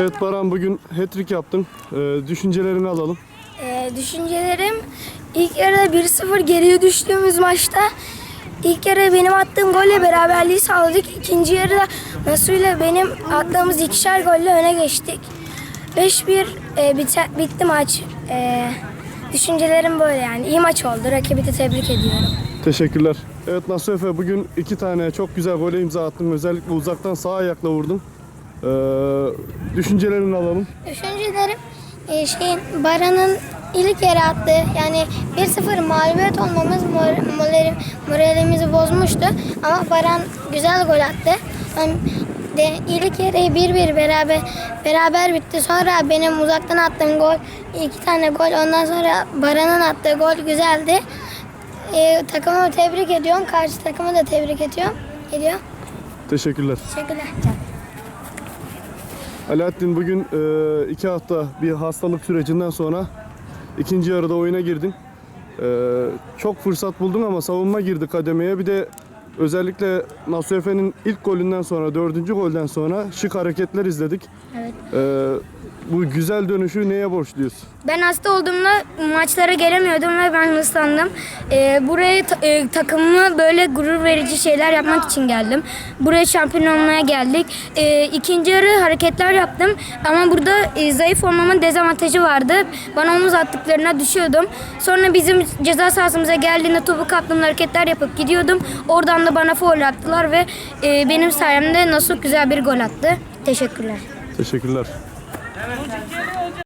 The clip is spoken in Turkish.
Evet Baran bugün hat-trick yaptın. Ee, düşüncelerini alalım. Ee, düşüncelerim ilk yarıda 1-0 geriye düştüğümüz maçta ilk yarı benim attığım golle beraberliği sağladık. İkinci yarıda Nasu'yla benim attığımız ikişer golle öne geçtik. 5-1 e, bite- bitti maç. E, düşüncelerim böyle yani. İyi maç oldu. Rakibi de tebrik ediyorum. Teşekkürler. Evet Nasuh Efe bugün iki tane çok güzel gole imza attın. Özellikle uzaktan sağ ayakla vurdun. Ee, düşüncelerini alalım. Düşüncelerim e, şeyin Baran'ın ilk yere attığı yani 1-0 mağlubiyet olmamız mor- moralim, moralimizi bozmuştu. Ama Baran güzel gol attı. Ben de ilk yarı 1-1 beraber beraber bitti. Sonra benim uzaktan attığım gol iki tane gol. Ondan sonra Baran'ın attığı gol güzeldi. E, takımı tebrik ediyorum. Karşı takımı da tebrik ediyorum. Ediyor. Teşekkürler. Teşekkürler. Alaaddin bugün e, iki hafta bir hastalık sürecinden sonra ikinci yarıda oyuna girdin. E, çok fırsat buldun ama savunma girdi kademeye. Bir de özellikle Nasuh Efe'nin ilk golünden sonra, dördüncü golden sonra şık hareketler izledik. Evet. E, bu güzel dönüşü neye borçluyuz? Ben hasta olduğumda maçlara gelemiyordum ve ben ıslandım. Ee, buraya ta- e, takımıma böyle gurur verici şeyler yapmak için geldim. Buraya şampiyon olmaya geldik. Ee, ikinci yarı hareketler yaptım ama burada e, zayıf olmamın dezavantajı vardı. Bana omuz attıklarına düşüyordum. Sonra bizim ceza sahasımıza geldiğinde topu kaptığım hareketler yapıp gidiyordum. Oradan da bana foul attılar ve e, benim sayemde nasıl güzel bir gol attı. Teşekkürler. Teşekkürler.